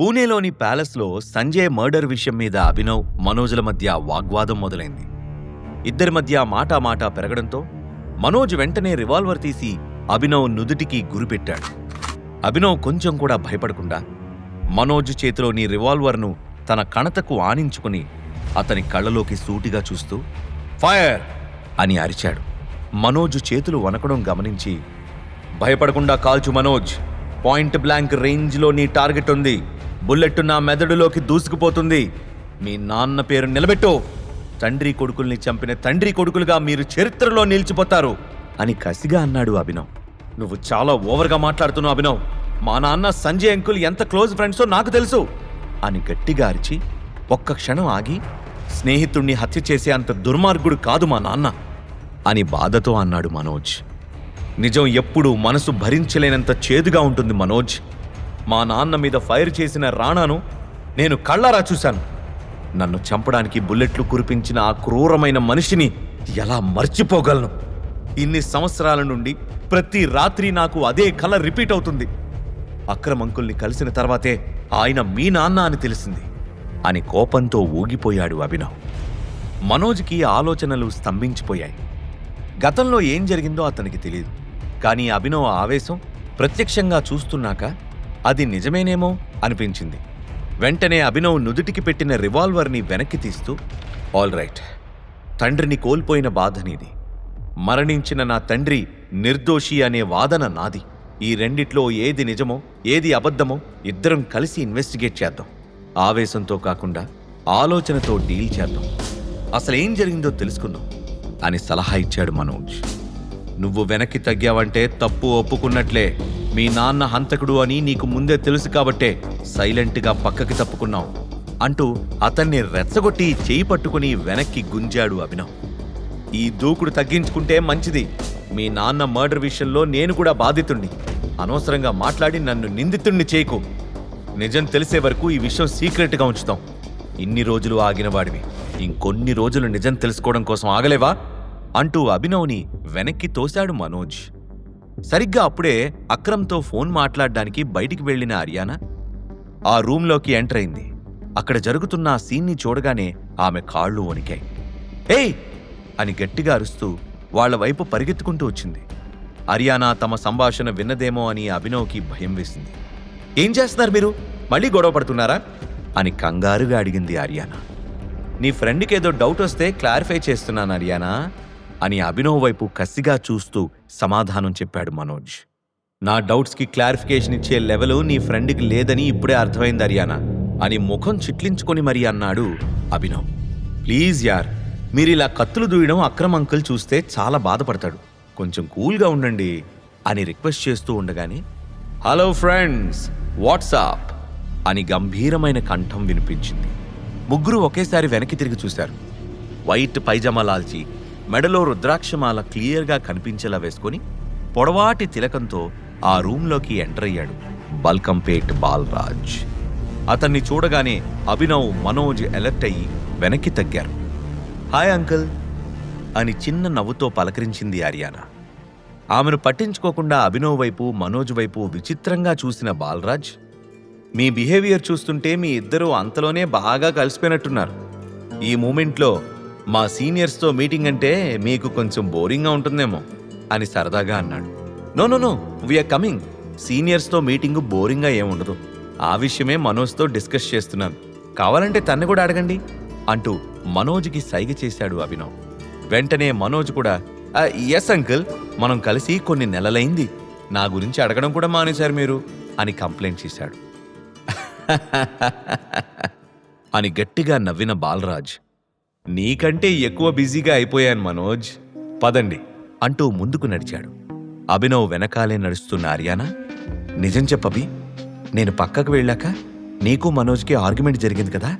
పూణేలోని ప్యాలెస్లో సంజయ్ మర్డర్ విషయం మీద అభినవ్ మనోజ్ల మధ్య వాగ్వాదం మొదలైంది. ఇద్దరి మధ్య మాటా మాటా పెరగడంతో మనోజ్ వెంటనే రివాల్వర్ తీసి అభినవ్ నుదుటికి గురిపెట్టాడు. అభినవ్ కొంచెం కూడా భయపడకుండా మనోజ్ చేతిలోని రివాల్వర్ను తన కణతకు ఆనించుకుని అతని కళ్ళలోకి సూటిగా చూస్తూ ఫైర్! అని అరిచాడు. మనోజ్ చేతులు వనకడం గమనించి భయపడకుండా కాల్చు మనోజ్. పాయింట్ బ్లాంక్ రేంజ్లో నీ టార్గెట్ ఉంది. బుల్లెట్ నా మెదడులోకి దూసుకుపోతుంది. మీ నాన్న పేరు నిలబెట్టు. తండ్రి కొడుకుల్ని చంపిన తండ్రి కొడుకులుగా మీరు చరిత్రలో నిలిచిపోతారు అని కసిగా అన్నాడు అభినవ్. నువ్వు చాలా ఓవర్గా మాట్లాడుతున్నావు అభినవ్. మా నాన్న సంజయ్ అంకుల్ ఎంత క్లోజ్ ఫ్రెండ్సో నాకు తెలుసు అని గట్టిగా అరిచి ఒక్క క్షణం ఆగి స్నేహితుణ్ణి హత్య చేసే అంత దుర్మార్గుడు కాదు మా నాన్న అని బాధతో అన్నాడు మనోజ్. నిజం ఎప్పుడూ మనసు భరించలేనంత చేదుగా ఉంటుంది మనోజ్. మా నాన్న మీద ఫైర్ చేసిన రాణాను నేను కళ్ళారా చూశాను. నన్ను చంపడానికి బుల్లెట్లు కురిపించిన ఆ క్రూరమైన మనిషిని ఎలా మర్చిపోగలను? ఇన్ని సంవత్సరాల నుండి ప్రతి రాత్రి నాకు అదే కళ రిపీట్ అవుతుంది. అక్రమంకుల్ని కలిసిన తర్వాతే ఆయన మీ నాన్న అని తెలిసింది. అని కోపంతో ఊగిపోయాడు అభినవ్. మనోజ్కి ఆలోచనలు స్తంభించిపోయాయి. గతంలో ఏం జరిగిందో అతనికి తెలియదు కానీ అభినవ్ ఆవేశం ప్రత్యక్షంగా చూస్తున్నాక అది నిజమేనేమో అనిపించింది. వెంటనే అభినవ్ నుదుటికి పెట్టిన రివాల్వర్ని వెనక్కి తీస్తూ ఆల్ రైట్. తండ్రిని కోల్పోయిన బాధనిది మరణించిన నా తండ్రి నిర్దోషి అనే వాదన నాది. ఈ రెండిట్లో ఏది నిజమో ఏది అబద్ధమో ఇద్దరం కలిసి ఇన్వెస్టిగేట్ చేద్దాం. ఆవేశంతో కాకుండా ఆలోచనతో డీల్ చేద్దాం. అసలేం జరిగిందో తెలుసుకుందాం అని సలహా ఇచ్చాడు మనోజ్. నువ్వు వెనక్కి తగ్గావంటే తప్పు ఒప్పుకున్నట్లే. మీ నాన్న హంతకుడు అని నీకు ముందే తెలుసు కాబట్టే సైలెంట్గా పక్కకి తప్పుకున్నావు. అంటూ అతన్ని రెచ్చగొట్టి చేయి పట్టుకుని వెనక్కి గుంజాడు అభినవ్. ఈ దూకుడు తగ్గించుకుంటే మంచిది. మీ నాన్న మర్డర్ విషయంలో నేను కూడా బాధితుణ్ణి. అనవసరంగా మాట్లాడి నన్ను నిందితుణ్ణి చేయకు. నిజం తెలిసే వరకు ఈ విషయం సీక్రెట్గా ఉంచుతాం. ఇన్ని రోజులు ఆగిన వాడివి. ఇంకొన్ని రోజులు నిజం తెలుసుకోవడం కోసం ఆగలేవా? అంటూ అభినవ్ని వెనక్కి తోశాడు మనోజ్. సరిగ్గా అప్పుడే అక్రమ్తో ఫోన్ మాట్లాడడానికి బయటికి వెళ్ళిన అరియానా ఆ రూంలోకి ఎంటర్ అయింది. అక్కడ జరుగుతున్న ఆ సీన్ని చూడగానే ఆమె కాళ్ళు వణికాయి. ఏయ్! అని గట్టిగా అరుస్తూ వాళ్ళ వైపు పరిగెత్తుకుంటూ వచ్చింది. అరియానా తమ సంభాషణ విన్నదేమో అని అభినవ్కి భయం వేసింది. ఏం చేస్తున్నారు మీరు? మళ్ళీ గొడవ పడుతున్నారా? అని కంగారుగా అడిగింది అరియానా. నీ ఫ్రెండ్కి ఏదో డౌట్ వస్తే క్లారిఫై చేస్తున్నాను అరియానా. అని అభినవ్ వైపు కసిగా చూస్తూ సమాధానం చెప్పాడు మనోజ్. నా డౌట్స్కి క్లారిఫికేషన్ ఇచ్చే లెవెల్ నీ ఫ్రెండ్కి లేదని ఇప్పుడే అర్థమైంది అరియానా అని ముఖం చిట్లించుకొని మరీ అన్నాడు అభినవ్. ప్లీజ్ యార్ మీరు ఇలా కత్తులు దూయడం అక్రమ్ అంకుల్ చూస్తే చాలా బాధపడతాడు. కొంచెం కూల్గా ఉండండి అని రిక్వెస్ట్ చేస్తూ ఉండగానే హలో ఫ్రెండ్స్ వాట్సాప్ అని గంభీరమైన కంఠం వినిపించింది. ముగ్గురు ఒకేసారి వెనక్కి తిరిగి చూశారు. వైట్ పైజమా లాల్చి మెడలో రుద్రాక్షమాల క్లియర్గా కనిపించేలా వేసుకొని పొడవాటి తిలకంతో ఆ రూంలోకి ఎంటర్ అయ్యాడు బల్కంపేట్ బాలరాజ్. అతన్ని చూడగానే అభినవ్ మనోజ్ అలర్ట్ అయ్యి వెనక్కి తగ్గారు. హాయ్ అంకుల్ అని చిన్న నవ్వుతో పలకరించింది ఆర్యానా. ఆమెను పట్టించుకోకుండా అభినవ్ వైపు మనోజ్ వైపు విచిత్రంగా చూసిన బాలరాజ్ మీ బిహేవియర్ చూస్తుంటే మీ ఇద్దరూ అంతలోనే బాగా కలిసిపోయినట్టున్నారు. ఈ మూమెంట్లో మా సీనియర్స్తో మీటింగ్ అంటే మీకు కొంచెం బోరింగ్గా ఉంటుందేమో అని సరదాగా అన్నాడు. No no no we're coming సీనియర్స్తో meeting బోరింగ్గా ఏముండదు ఆ విషయమే మనోజ్తో డిస్కస్ చేస్తున్నాను. కావాలంటే తన్ని కూడా అడగండి అంటూ మనోజ్కి సైగ చేశాడు అభినవ్. వెంటనే మనోజ్ కూడా ఎస్ అంకుల్ మనం కలిసి కొన్ని నెలలైంది. నా గురించి అడగడం కూడా మానేశారు మీరు అని కంప్లైంట్ చేశాడు. అని గట్టిగా నవ్విన బాలరాజ్ నీకంటే ఎక్కువ బిజీగా అయిపోయాను మనోజ్. పదండి. అంటూ ముందుకు నడిచాడు. అభినవ్ వెనకాలే నడుస్తున్న ఆర్యానా నిజం చెప్పబి నేను పక్కకు వెళ్ళాక నీకు మనోజ్కి ఆర్గ్యుమెంట్ జరిగింది కదా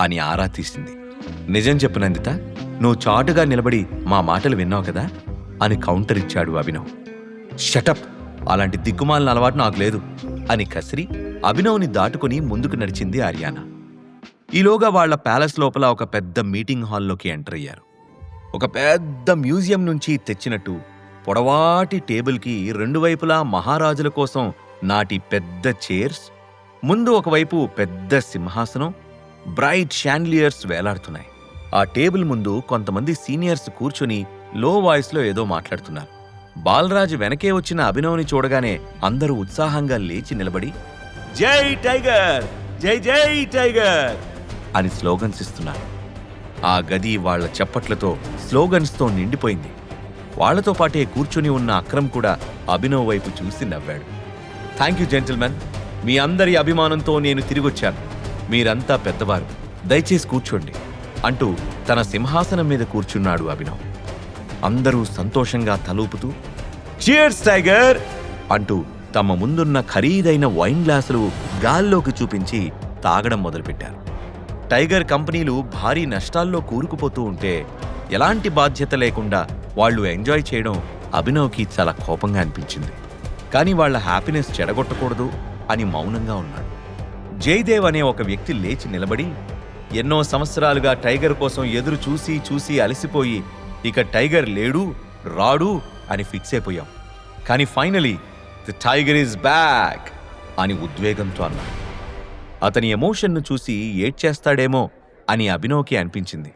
అని ఆరా తీసింది. నిజం చెప్పు నందిత నువ్వు చాటుగా నిలబడి మా మాటలు విన్నావు కదా అని కౌంటర్ ఇచ్చాడు అభినవ్. షటప్ అలాంటి దిక్కుమాలిన అలవాటు నాకు లేదు అని కసిరి అభినవ్ని దాటుకుని ముందుకు నడిచింది ఆర్యానా. ఈలోగా వాళ్ళ ప్యాలెస్ లోపల ఒక పెద్ద మీటింగ్ హాల్లోకి ఎంటర్ అయ్యారు. ఒక పెద్ద మ్యూజియం నుంచి తెచ్చినట్టు పొడవాటి టేబుల్కి రెండు వైపులా మహారాజుల కోసం నాటి పెద్ద చైర్స్ ముందు ఒకవైపు పెద్ద సింహాసనం బ్రైట్ షాండ్లియర్స్ వేలాడుతున్నాయి. ఆ టేబుల్ ముందు కొంతమంది సీనియర్స్ కూర్చొని లో వాయిస్లో ఏదో మాట్లాడుతున్నారు. బాలరాజు వెనకే వచ్చిన అభినవ్ని చూడగానే అందరూ ఉత్సాహంగా లేచి నిలబడి జై టైగర్! జై జై టైగర్! అని స్లోగన్స్ ఇస్తున్నారు. ఆ గది వాళ్ళ చప్పట్లతో స్లోగన్స్తో నిండిపోయింది. వాళ్ళతో పాటే కూర్చుని ఉన్న అక్రమ్ కూడా అభినవ్ వైపు చూసి నవ్వాడు. థ్యాంక్ యూ జెంటిల్మెన్ మీ అందరి అభిమానంతో నేను తిరిగొచ్చాను. మీరంతా పెద్దవారు. దయచేసి కూర్చోండి అంటూ తన సింహాసనం మీద కూర్చున్నాడు అభినవ్. అందరూ సంతోషంగా తలూపుతూ చియర్స్ టైగర్ అంటూ తమ ముందున్న ఖరీదైన వైన్ గ్లాసులు గాల్లోకి చూపించి తాగడం మొదలుపెట్టారు. టైగర్ కంపెనీలు భారీ నష్టాల్లో కూరుకుపోతూ ఉంటే ఎలాంటి బాధ్యత లేకుండా వాళ్ళు ఎంజాయ్ చేయడం అభినవ్కి చాలా కోపంగా అనిపించింది. కానీ వాళ్ళ హ్యాపీనెస్ చెడగొట్టకూడదు అని మౌనంగా ఉన్నాడు. జయదేవ్ అనే ఒక వ్యక్తి లేచి నిలబడి ఎన్నో సంవత్సరాలుగా టైగర్ కోసం ఎదురు చూసి చూసి అలసిపోయి ఇక టైగర్ లేడు రాడు అని ఫిక్స్ అయిపోయాం. కానీ finally the tiger is back అని ఉద్వేగంతో అన్నాడు. అతని ఎమోషన్ను చూసి ఏడ్చేస్తాడేమో అని అభినవ్కి అనిపించింది.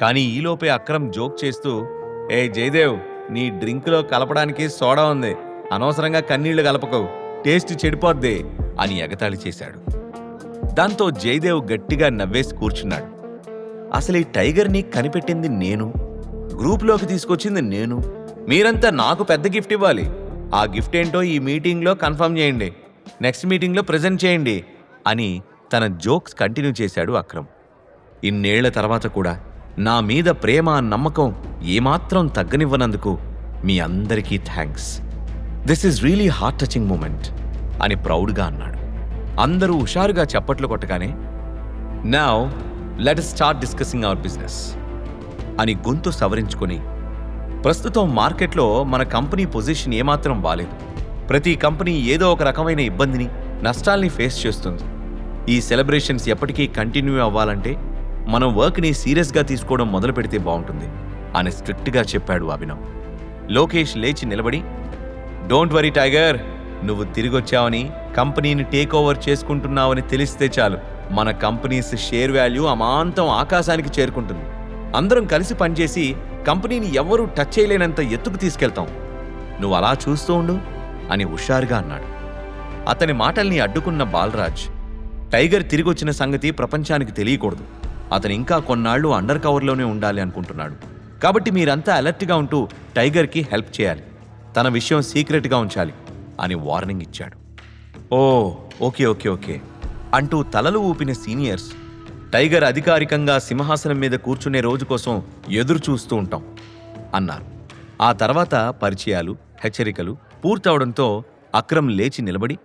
కానీ ఈలోపే అక్రమ్ జోక్ చేస్తూ ఏ జయదేవ్ నీ డ్రింక్లో కలపడానికి సోడా ఉంది. అనవసరంగా కన్నీళ్ళు కలపకు. టేస్ట్ చెడిపోద్ది అని ఎగతాళి చేశాడు. దాంతో జయదేవ్ గట్టిగా నవ్వేసి కూర్చున్నాడు. అసలు ఈ టైగర్ని కనిపెట్టింది నేను? గ్రూప్లోకి తీసుకొచ్చింది నేను? మీరంతా నాకు పెద్ద గిఫ్ట్ ఇవ్వాలి. ఆ గిఫ్ట్ ఏంటో ఈ మీటింగ్లో కన్ఫర్మ్ చేయండి. నెక్స్ట్ మీటింగ్లో ప్రజెంట్ చేయండి. అని తన జోక్స్ కంటిన్యూ చేశాడు అక్రమ్. ఇన్నేళ్ళ తర్వాత కూడా నా మీద ప్రేమ నమ్మకం ఏమాత్రం తగ్గనివ్వనందుకు మీ అందరికీ thanks. This is really heart touching moment అని ప్రౌడ్గా అన్నాడు. అందరూ హుషారుగా చప్పట్లు కొట్టగానే నా let start discussing our business అని గొంతు సవరించుకొని ప్రస్తుతం మార్కెట్లో మన కంపెనీ పొజిషన్ ఏమాత్రం బాలేదు. ప్రతి కంపెనీ ఏదో ఒక రకమైన ఇబ్బందిని నష్టాల్ని ఫేస్ చేస్తుంది. ఈ సెలబ్రేషన్స్ ఎప్పటికీ కంటిన్యూ అవ్వాలంటే మనం వర్క్ని సీరియస్గా తీసుకోవడం మొదలు పెడితే బాగుంటుంది అని స్ట్రిక్ట్గా చెప్పాడు అభినవ్. లోకేష్ లేచి నిలబడి డోంట్ వరీ టైగర్ నువ్వు తిరిగొచ్చావని కంపెనీని టేక్ ఓవర్ చేసుకుంటున్నావని తెలిస్తే చాలు. మన కంపెనీస్ షేర్ వాల్యూ అమాంతం ఆకాశానికి చేరుకుంటుంది. అందరం కలిసి పనిచేసి కంపెనీని ఎవ్వరూ టచ్ చేయలేనంత ఎత్తుకు తీసుకెళ్తాం. నువ్వు అలా చూస్తూ ఉండు అని హుషారుగా అన్నాడు. అతని మాటల్ని అడ్డుకున్న బాలరాజ్ టైగర్ తిరిగొచ్చిన సంగతి ప్రపంచానికి తెలియకూడదు. అతను ఇంకా కొన్నాళ్ళు అండర్ కవర్లోనే ఉండాలి అనుకుంటున్నాడు. కాబట్టి మీరంతా అలర్ట్గా ఉంటూ టైగర్కి హెల్ప్ చేయాలి. తన విషయం సీక్రెట్గా ఉంచాలి అని వార్నింగ్ ఇచ్చాడు. Oh okay okay okay. అంటూ తలలు ఊపిన సీనియర్స్ టైగర్ అధికారికంగా సింహాసనం మీద కూర్చునే రోజు కోసం ఎదురు చూస్తూ ఉంటాం అన్నారు. ఆ తర్వాత పరిచయాలు హెచ్చరికలు పూర్తవడంతో అక్రమ్ లేచి నిలబడి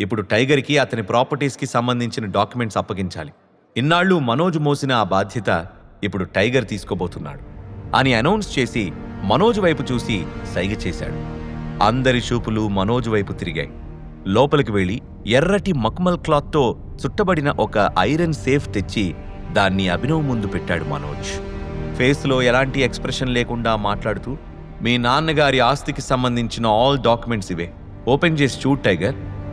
ఇప్పుడు టైగర్కి అతని ప్రాపర్టీస్కి సంబంధించిన డాక్యుమెంట్స్ అప్పగించాలి. ఇన్నాళ్ళు మనోజ్ మోసిన ఆ బాధ్యత ఇప్పుడు టైగర్ తీసుకోబోతున్నాడు. అని అనౌన్స్ చేసి మనోజ్ వైపు చూసి సైగ చేశాడు. అందరి చూపులు మనోజ్ వైపు తిరిగాయి. లోపలికి వెళ్ళి ఎర్రటి మక్మల్ క్లాత్తో చుట్టబడిన ఒక ఐరన్ సేఫ్ తెచ్చి దాన్ని అభినవ్ ముందు పెట్టాడు మనోజ్. ఫేస్లో ఎలాంటి ఎక్స్ప్రెషన్ లేకుండా మాట్లాడుతూ మీ నాన్నగారి ఆస్తికి సంబంధించిన ఆల్ డాక్యుమెంట్స్ ఇవే. ఓపెన్ చేసి చూడ్ టైగర్.